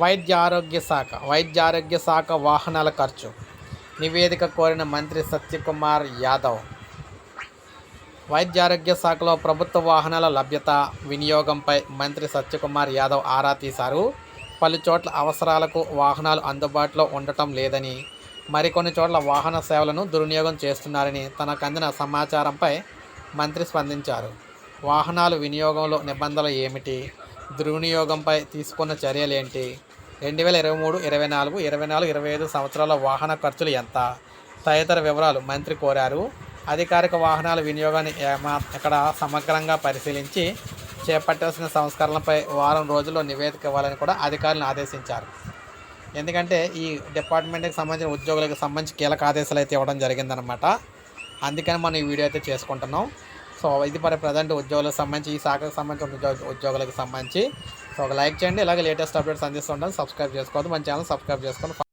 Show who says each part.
Speaker 1: వైద్య ఆరోగ్య శాఖ వైద్య ఆరోగ్య శాఖ వాహనాల ఖర్చు. నివేదిక కోరిన మంత్రి సత్యకుమార్ యాదవ్. వైద్య ఆరోగ్య శాఖలో ప్రభుత్వ వాహనాల లభ్యత వినియోగంపై మంత్రి సత్యకుమార్ యాదవ్ ఆరా తీశారు. పలు చోట్ల అవసరాలకు వాహనాలు అందుబాటులో ఉండటం లేదని మరికొన్ని చోట్ల వాహన సేవలను దుర్వినియోగం చేస్తున్నారని తనకు అందిన సమాచారంపై మంత్రి స్పందించారు. వాహనాలు వినియోగంలో నిబంధనలు ఏమిటి? దుర్వినియోగంపై తీసుకున్న చర్యలేంటి? రెండు వేల ఇరవై మూడు ఇరవై నాలుగు ఇరవై నాలుగు ఇరవై ఐదు సంవత్సరాల వాహన ఖర్చులు ఎంత? తదితర వివరాలు మంత్రి కోరారు. అధికారిక వాహనాల వినియోగాన్ని ఇక్కడ సమగ్రంగా పరిశీలించి చేపట్టాల్సిన సంస్కరణలపై వారం రోజుల్లో నివేదిక ఇవ్వాలని కూడా అధికారులను ఆదేశించారు. ఎందుకంటే ఈ డిపార్ట్మెంట్కి సంబంధించిన ఉద్యోగులకు సంబంధించి కీలక ఆదేశాలు అయితే ఇవ్వడం జరిగిందనమాట అందుకని మనం ఈ వీడియో అయితే చేసుకుంటున్నాం. సో ఇది మరి ప్రజెంట్ ఉద్యోగులకు సంబంధించి ఈ శాఖకు సంబంధించిన ఉద్యోగ ఉద్యోగులకు సంబంధించి సో ఒక లైక్ చేయండి ఇలాగే లేటెస్ట్ అప్డేట్స్ అందిస్తుంటాను సబ్స్క్రైబ్ చేసుకోవద్దు మన ఛానల్ సబ్స్క్రైబ్ చేసుకోండి